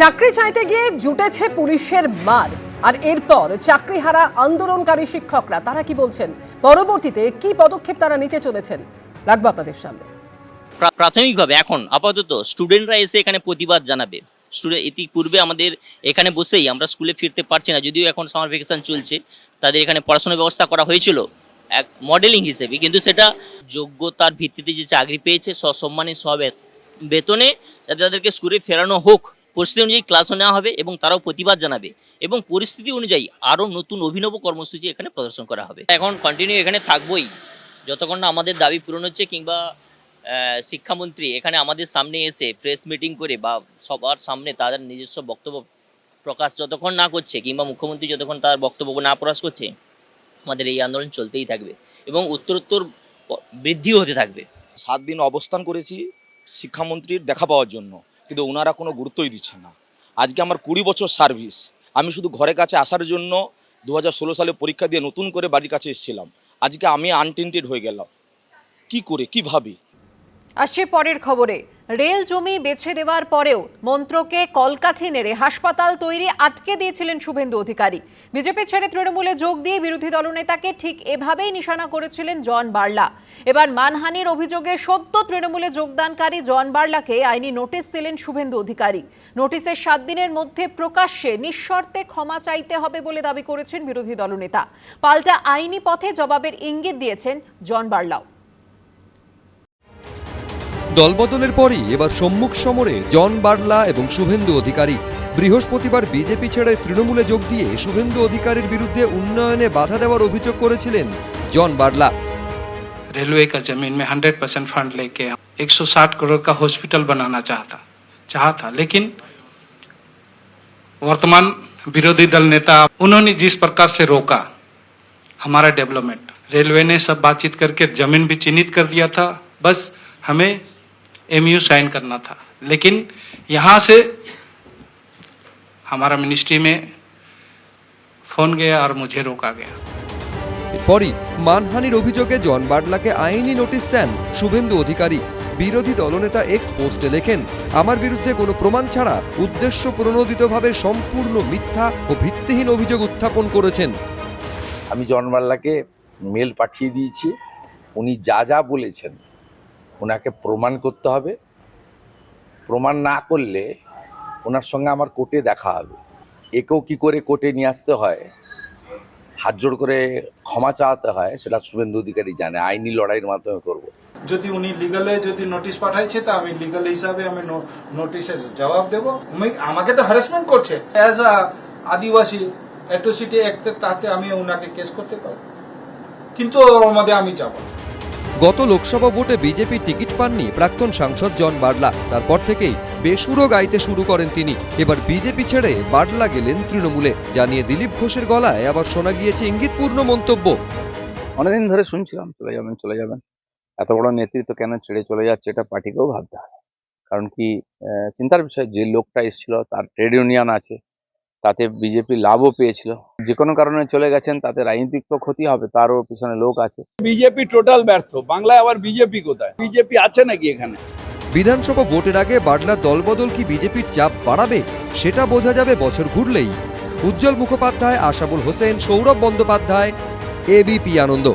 চাকরি চাইতে গিয়ে জুটেছে পুলিশের মার। আর এরপর চাকরিহারা আন্দোলনকারী শিক্ষকরা, তারা কি বলছেন? পরবর্তীতে কি পদক্ষেপ তারা নিতে চলেছেন? রাখব আপনাদের সামনে। প্রাথমিকভাবে এখন আপাতত স্টুডেন্টরা এসে এখানে প্রতিবাদ জানাবে। স্টুডেন্ট ইতিপূর্বে আমাদের এখানে বসেই আমরা স্কুলে ফিরতে পারছি না, যদিও এখন সামার ভ্যাকেশন চলছে। তাদের এখানে পড়াশোনার ব্যবস্থা করা হয়েছিল এক মডেলিং হিসেবে, কিন্তু সেটা যোগ্যতার ভিত্তিতে যে চাকরি পেয়েছে, সসম্মানে সব বেতনে যাতে তাদেরকে স্কুলে ফেরানো হোক পরিস্থিতি অনুযায়ী ক্লাসও নেওয়া হবে এবং তারাও প্রতিবাদ জানাবে এবং পরিস্থিতি অনুযায়ী আরও নতুন অভিনব কর্মসূচি এখানে প্রদর্শন করা হবে। এখন কন্টিনিউ এখানে থাকবই। যতক্ষণ না আমাদের দাবি পূরণ হচ্ছে কিংবা শিক্ষামন্ত্রী এখানে আমাদের সামনে এসে প্রেস মিটিং করে বা সবার সামনে তাদের নিজস্ব বক্তব্য প্রকাশ যতক্ষণ না করছে কিংবা মুখ্যমন্ত্রী যতক্ষণ তার বক্তব্য না প্রকাশ করছে, আমাদের এই আন্দোলন চলতেই থাকবে এবং উত্তরোত্তর বৃদ্ধিও হতে থাকবে। সাত দিন অবস্থান করেছি শিক্ষামন্ত্রীর দেখা পাওয়ার জন্য। কিন্তু ওনারা কোনো গুরুত্বই দিচ্ছে না। আজকে আমার কুড়ি বছর সার্ভিস আমি শুধু ঘরের কাছে আসার জন্য দু হাজার ষোলো সালে পরীক্ষা দিয়ে নতুন করে বাড়ির কাছে এসেছিলাম। আজকে আমি আনটেন্টেড হয়ে গেলাম। কি করে, কীভাবে? আসছে পরের খবরে। রেল জমি বেছে দেওয়ার পরেও মন্ত্রকে কলকাঠি নেড়ে হাসপাতাল তৈরি আটকে দিয়েছিলেন শুভেন্দু অধিকারী। বিজেপি ছেড়ে তৃণমূলে যোগ দিয়ে বিরোধী দলনেতাকে ঠিক এভাবেই নিশানা করেছিলেন জন বার্লা। এবার মানহানির অভিযোগে সদ্য তৃণমূলে যোগদানকারী জন বার্লাকে আইনি নোটিশ দিলেন শুভেন্দু অধিকারী। নোটিশের সাত দিনের মধ্যে প্রকাশ্যে নিঃশর্তে ক্ষমা চাইতে হবে বলে দাবি করেছেন বিরোধী দলনেতা। পাল্টা আইনি পথে জবাবের ইঙ্গিত দিয়েছেন জন বার্লাও। দলবদলের পরই এবার সম্মুখ সমরে জন বার্লা এবং শুভেন্দু অধিকারী বৃহস্পতিবার বিজেপি ছেড়ে তৃণমূলে যোগ দিয়ে শুভেন্দু অধিকারীর বিরুদ্ধে উন্নয়নে বাধা দেওয়ার অভিযোগ করেছিলেন জন বার্লা रेलवे का जमीन में 100 परसेंट फंड लेके 160 करोड़ का हॉस्पिटल बनाना चाहता चाहा था लेकिन वर्तमान विरोधी दल नेता उन्होंने जिस प्रकार से रोका हमारा डेवलपमेंट रेलवे ने सब बातचीत करके जमीन भी चिन्हित कर दिया था बस हमें एमयू साइन करना था लेकिन यहाँ से हमारा मिनिस्ट्री में फोन गया और मुझे रोका गया এরপরই মানহানির অভিযোগে জন বার্লাকে আইনি নোটিশ দেন শুভেন্দু অধিকারী বিরোধী দলনেতা এক্স পোস্টে লেখেন আমার বিরুদ্ধে কোনো প্রমাণ ছাড়া উদ্দেশ্য প্রণোদিতভাবে সম্পূর্ণ মিথ্যা ও ভিত্তিহীন অভিযোগ উত্থাপন করেছেন আমি জনমাল্লাকে মেল পাঠিয়ে দিয়েছি উনি যা যা বলেছেন ওনাকে প্রমাণ করতে হবে। প্রমাণ না করলে ওনার সঙ্গে আমার কোর্টে দেখা হবে। একেও কি করে কোর্টে নিয়ে আসতে হয়? হাত জোড় করে ক্ষমা চাওয়াতে হয়, সেটা শুভেন্দু অধিকারী জানে। আইনি লড়াইয়ের মাধ্যমে করব। যদি উনি লিগালে যদি নোটিশ পাঠাইছে, তা আমি লিগাল হিসাবে আমি নোটিশের জবাব দেব। আমি- আমাকে তো হ্যারাসমেন্ট করছে। অ্যাজ আ আদিবাসী অ্যাট্রোসিটি অ্যাক্টে তাতে আমি ওনাকে কেস করতে পারব। কিন্তু ওর মধ্যে আমি যাব। গত লোকসভা ভোটে বিজেপি টিকিট পাননি প্রাক্তন সাংসদ জন বার্লা। তারপর থেকেই বেসুরো গাইতে শুরু করেন তিনি। এবার বিজেপি ছেড়ে বার্লা গেলেন তৃণমূলে। জানিয়ে দিলীপ ঘোষের গলায় আবার শোনা গিয়েছে ইঙ্গিতপূর্ণ মন্তব্য। অনেকদিন ধরে শুনছিলাম, চলে যাবেন চলে যাবেন। এত বড় নেতৃত্ব কেন ছেড়ে চলে যাচ্ছে এটা পার্টিকেও ভাবতে হবে কারণ কি চিন্তার বিষয়, যে লোকটা এসেছিল, তার ট্রেড ইউনিয়ন আছে তাতে বিজেপি লাভও পেয়েছিল। যে কোনো কারণে চলে গেছেন তাতে রাজনৈতিক তো ক্ষতি হবে তারও পিছনে লোক আছে। বিজেপি টোটাল ব্যর্থ। বাংলায় আবার বিজেপি কোথায়? বিজেপি আছে নাকি এখানে? বিধানসভা ভোটের আগে বার্লার দলবদল কি বিজেপির চাপ বাড়াবে সেটা বোঝা যাবে বছর ঘুরলেই। উজ্জ্বল মুখোপাধ্যায় আশাবুল হোসেন সৌরভ বন্দ্যোপাধ্যায় এবিপি আনন্দ।